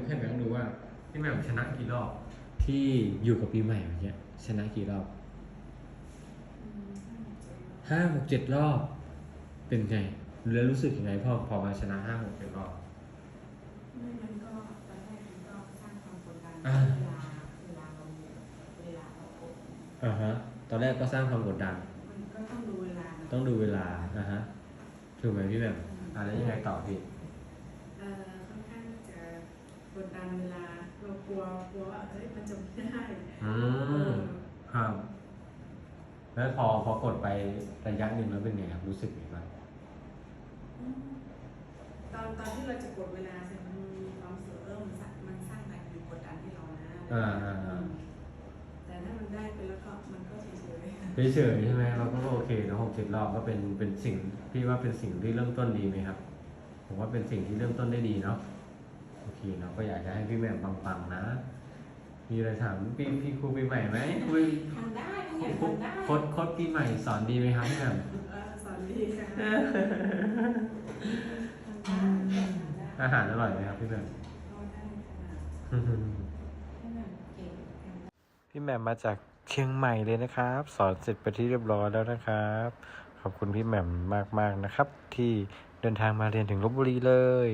กให้แบงค์ดูว่าพี่แหม่มชนะกี่รอบ ที่อยู่กับปีใหม่เมื่อกี้ชนะกี่รอบห้าหกเจ็ดรอบ เป็นไงแล้วรู้สึกยังไงพอพอมาชนะห้าหกเจ็ดรอบไม่มันก็ตอนแรกมันก็สร้างความกดดันอ่าเวลาเวลาเราเวลาเรากดอ่าฮะตอนแรกก็สร้างความกดดัน มันก็ต้องดูเวลานะต้องดูเวลาอ่าฮะถูกไหมพี่แหม่มอ่าแล้วยังไงต่อพี่ เอ่อค่อนข้างจะ กดดันเวลา เรากลัวกลัวว่าเอ้ยมันจะไม่ได้อืมครับ แล้วพอพอกดไประยะหนึ่งแล้วเป็นไงครับรู้สึกยังไงบ้างอืมตอนตอนที่เราจะกดเวลาเสร็จมันมีความรู้สึกเออมันสร้างมันสร้างแรงกดดันให้เรานะอ่าอ่าอ่าแต่ถ้ามันได้ไปแล้วก็มันก็เฉยเฉยๆใช่ไหมเราก็โอเคนะหกเจ็ดรอบก็เป็นเป็นสิ่งพี่ว่าเป็นสิ่งที่เริ่มต้นดีไหมครับ ผมว่าเป็นสิ่งที่เริ่มต้นได้ดีเนาะ โอเคเราก็อยากจะให้พี่แหม่มปังๆนะ มีอะไรถามพี่พี่ครูปีใหม่ไหมคุยๆทำได้ทุกอย่างครูทำได้โค้ดโค้ดปีใหม่สอนดีไหมครับพี่แหม่มเออสอนดีค่ะทำได้ทำได้อาหารอร่อยไหมครับพี่แหม่มก็ได้ค่ะให้มันเก่งทำได้พี่แหม่มมาจากเชียงใหม่เลยนะครับ สอนเสร็จไปที่เรียบร้อยแล้วนะครับ ขอบคุณพี่แหม่มมากๆนะครับ ที่เดินทางมาเรียนถึงลบบุรีเลย